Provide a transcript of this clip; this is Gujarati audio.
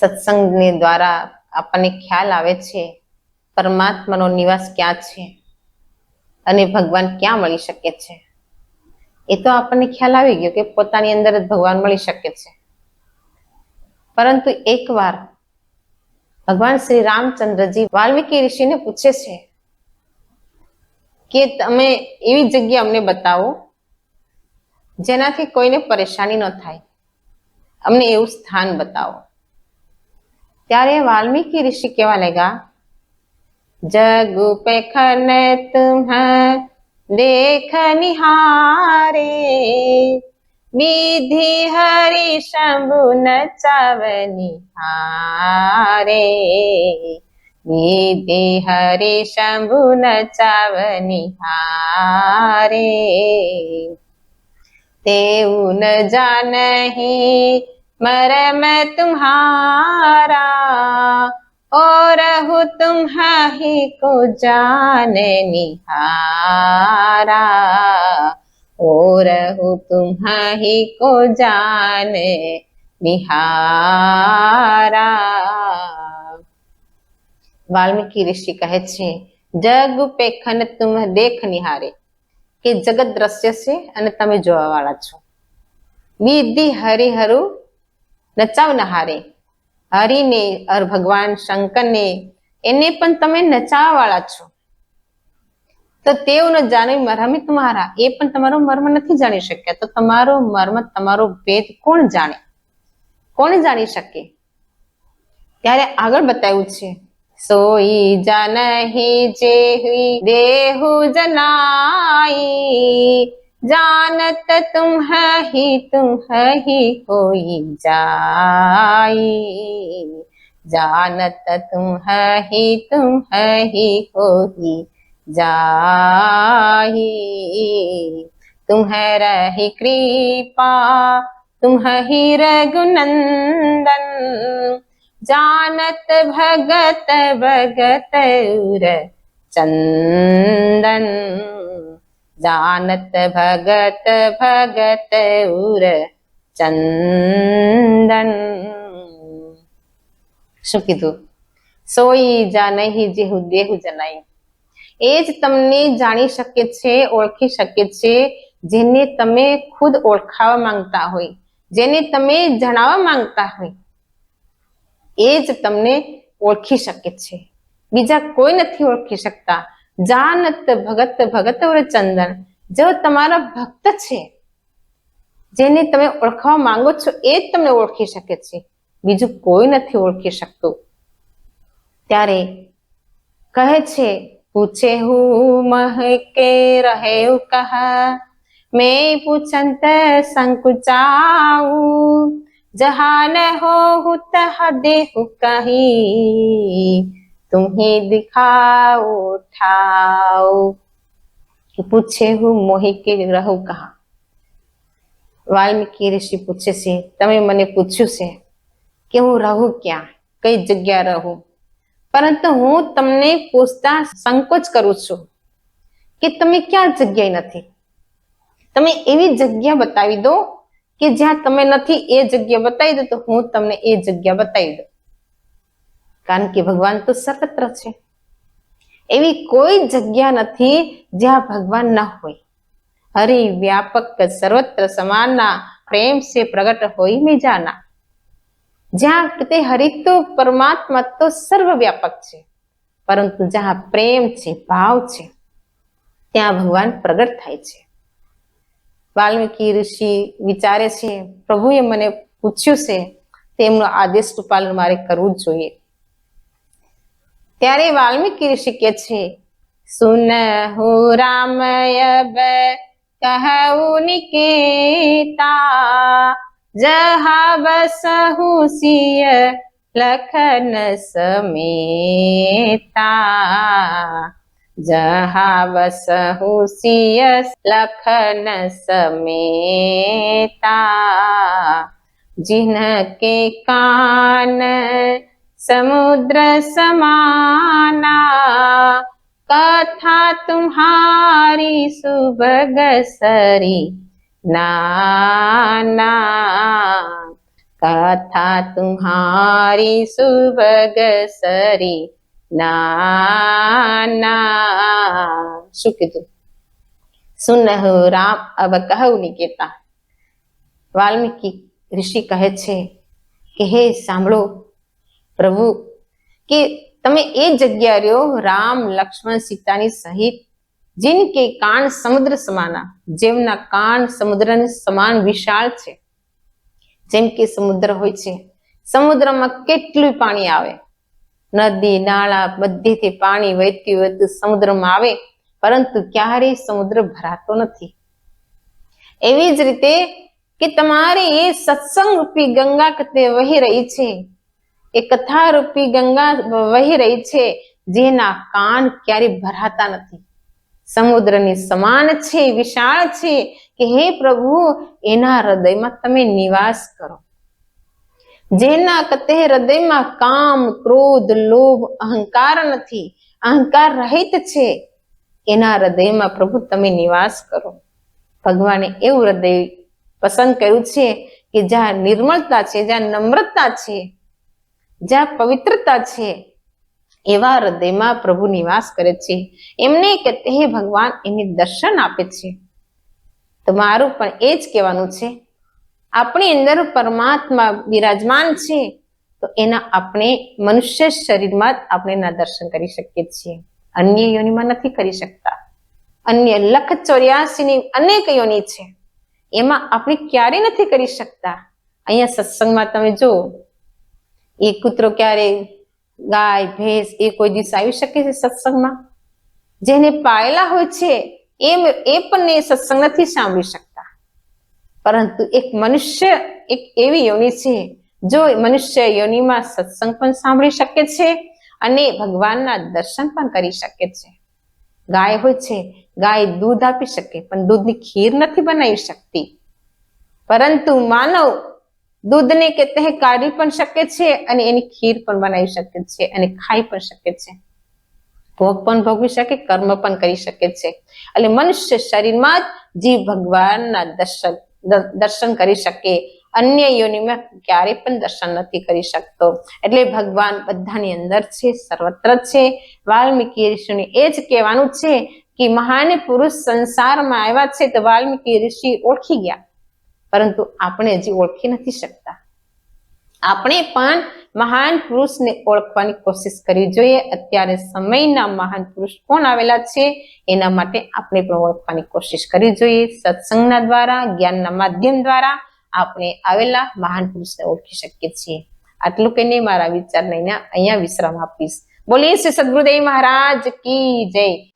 સત્સંગને દ્વારા આપણને ખ્યાલ આવે છે, પરમાત્માનો નિવાસ ક્યાં છે અને ભગવાન ક્યાં મળી શકે છે. એ તો આપણને ખ્યાલ આવી ગયો કે પોતાની અંદર જ ભગવાન મળી શકે છે. પરંતુ એકવાર ભગવાન શ્રી રામચંદ્રજી વાલ્મીકી ઋષિને પૂછે છે કે તમે એવી જગ્યા અમને બતાવો જેનાથી કોઈને પરેશાની ન થાય. અમને એવું સ્થાન બતાવો. ત્યારે વાલ્મીકી ઋષિ કેવા લાગ્યા, જગ પેખન તુમ્હ દેખ નિહારે, વિધિ હરિ શંભુ નચાવની હારે વિધિ હરિ શંભુ નચાવની હારે તેવું ન જાનહી मरम तुम्हारा और हूँ तुम्हारी को जान निहारा और हूँ तुम्हारी को जान નિહારા વાલ્મીકી ઋષિ કહે છે જગ પેખન તુમ દેખ નિહારે કે જગત દ્રશ્ય છે અને તમે જોવા વાળા છો વિધિ હરિહરુ નચાવનહારે હરિને અર ભગવાન શંકરને, એને પણ તમે નચાવવા વાળા છો. તો તેઓને જાણવી જાણે મરમે તમારા એ પણ તમારો મર્મ નથી જાણી શક્યા. તો તમારો મર્મ, તમારો ભેદ કોણ જાણે? કોણ જાણી શકે? ત્યારે આગળ બતાવ્યું છે, સોઈ જાનહી જે દેહુ જનાઈ जानत तुम ही तुम ही कोई जाई जानत तुम ही तुम ही कोई जाई तुम्हारी कृपा तुम ही रघुनंदन जानत भगत भगत उर चंदन જાનત ભગત ભગત ઉર ચંદન શું કીધું? સોઈ જાનહી જે દેહુ જનાઈ. એ જ તમને જાણી શકે છે, ઓળખી શકે છે, જેને તમે ખુદ ઓળખાવા માંગતા હોય, જેને તમે જણાવવા માંગતા હોય. એ જ તમને ઓળખી શકે છે. બીજા કોઈ નથી ઓળખી શકતા. જાનત ભગત ભગત ચંદન. જો તમારા ભક્ત છે, જેને તમે ઓળખવા માંગો છો, એ જ તમને ઓળખી શકે છે. બીજું કોઈ નથી ઓળખી શકતું. ત્યારે કહે છે, પૂછે હું મહકે રહે કહા? મેં પૂછંત સંકુચાઉં જહાન હો હું તહ દેહુ કહી? तुम्हें दिखाओ ठाओ कि पूछे હું મોહી કે રહું કહા વાલ્મીકી ઋષિ પૂછે છે તમે મને પૂછ્યું છે કે હું રહું ક્યાં કઈ જગ્યા રહું પરંતુ હું તમને પૂછતા સંકોચ કરું છું કે તમે ક્યાં જગ્યાએ નથી તમે એવી જગ્યા બતાવી દો કે જ્યાં તમે નથી એ જગ્યા બતાવી દો તો હું તમને એ જગ્યા બતાવી દઉં કારણ કે ભગવાન તો સર્વત્ર છે. એવી કોઈ જગ્યા નથી જ્યાં ભગવાન ન હોય. હરિ વ્યાપક સર્વત્ર સમાનના પ્રેમ સે પ્રગટ હોય મેં જ્યાં તે હરિ તો પરમાત્મા તો સર્વવ્યાપક છે. પરંતુ જ્યાં પ્રેમ છે, ભાવ છે, ત્યાં ભગવાન પ્રગટ થાય છે. વાલ્મીકી ઋષિ વિચારે છે, પ્રભુએ મને પૂછ્યું છે, તેમનો આદેશ પાલન મારે કરવું જ જોઈએ. ત્યારે વાલ્મીકી ઋષિ કે છે, સુન હો રામ અબ નિકેતા જહા બસહુ સિય લખન સમેતા જહા વસહુ સિય લખન સમેતા, જિનકે કાન समुद्र समाना कथा तुम्हारी सुबग सरी नाना કથા તુમ્હારી સુભગ સરી ના ના શું કીધું સુનહુ રામ અબ કહું નિકેતા વાલ્મીકી ઋષિ કહે છે કે હે સાંભળો પ્રભુ, કે તમે એ જગ્યા રહ્યો રામ, લક્ષ્મણ, સીતાની સહિત, જીન કે કાન સમુદ્ર સમાના, જેમના કાન સમુદ્ર સમાન વિશાળ છે. જેમ કે સમુદ્ર હોય છે, સમુદ્રમાં કેટલું પાણી આવે. નદી, નાળા બધેથી પાણી વહેતી વહેતું સમુદ્રમાં આવે, પરંતુ ક્યારેય સમુદ્ર ભરાતો નથી. એવી જ રીતે કે તમારે એ સત્સંગ રૂપી ગંગા કતે વહી રહી છે એ કથા રૂપી ગંગા વહી રહી છે, જેના કાન ક્યારેય ભરાતા નથી. સમુદ્રની સમાન છે, વિશાળ છે, કે હે પ્રભુ, એના હૃદયમાં તમે નિવાસ કરો. જેના કતે હૃદયમાં કામ, ક્રોધ, લોભ, અહંકાર નથી, અહંકાર રહિત છે, એના હૃદયમાં પ્રભુ તમે નિવાસ કરો. ભગવાને એવું હૃદય પસંદ કર્યું છે કે જ્યાં નિર્મળતા છે, જ્યાં નમ્રતા છે જ્યાં પવિત્રતા છે, એવા હૃદયમાં પ્રભુ નિવાસ કરે છે. એમને કે તે ભગવાન એને દર્શન આપે છે. તો મારું પણ એ જ કહેવાનું છે. આપણી અંદર પરમાત્મા બિરાજમાન છે, તો એના આપણે મનુષ્ય શરીરમાં જ આપણે એના દર્શન કરી શકીએ છીએ. અન્ય યોનિમાં નથી કરી શકતા. અન્ય લખ ચોર્યાસીની અનેક યોની છે. એમાં આપણે ક્યારે નથી કરી શકતા. અહીંયા સત્સંગમાં તમે જો એ કૂતરો ક્યારે ગાય, ભેંસ એ કોઈ દિવસ આવી શકે છે સત્સંગમાં? જેને પાયેલા હોય છે, એમ એ પણ એ સત્સંગ નથી સાંભળી શકતા. પરંતુ એક મનુષ્ય, એક એવી યોનિ છે, જો મનુષ્ય યોનિમાં સત્સંગ પણ સાંભળી શકે છે અને ભગવાનના દર્શન પણ કરી શકે છે. ગાય હોય છે, ગાય દૂધ આપી શકે, પણ દૂધની ખીર નથી બનાવી શકતી. પરંતુ માનવ દૂધને કે તે કાઢી પણ શકે છે અને એની ખીર પણ બનાવી શકે છે અને ખાઈ પણ શકે છે. ભોગ પણ ભોગવી શકે, કર્મ પણ કરી શકે છે. એટલે મનુષ્ય શરીરમાં જીવ ભગવાનના દર્શન દર્શન કરી શકે. અન્ય યોનિમાં ક્યારે પણ દર્શન નથી કરી શકતો. એટલે ભગવાન બધાની અંદર છે, સર્વત્ર છે. વાલ્મીકી ઋષિને એ જ કહેવાનું છે કે મહાન પુરુષ સંસારમાં આવ્યા છે તો વાલ્મીકી ઋષિ ઓળખી ગયા. પરંતુ આપણે હજી ઓળખી નથી શકતા. આપણે પણ મહાન પુરુષને ઓળખવાની કોશિશ કરવી જોઈએ. અત્યારે સમયના મહાન પુરુષ કોણ આવેલા છે એના માટે આપણે પણ ઓળખવાની કોશિશ કરવી જોઈએ. સત્સંગના દ્વારા, જ્ઞાનના માધ્યમ દ્વારા આપણે આવેલા મહાન પુરુષને ઓળખી શકીએ છીએ. આટલું કહીને મારા વિચારને અહીંયા અહીંયા વિશ્રામ આપીશ. બોલીએ શ્રી સદગુરુદેવ મહારાજ કી જય.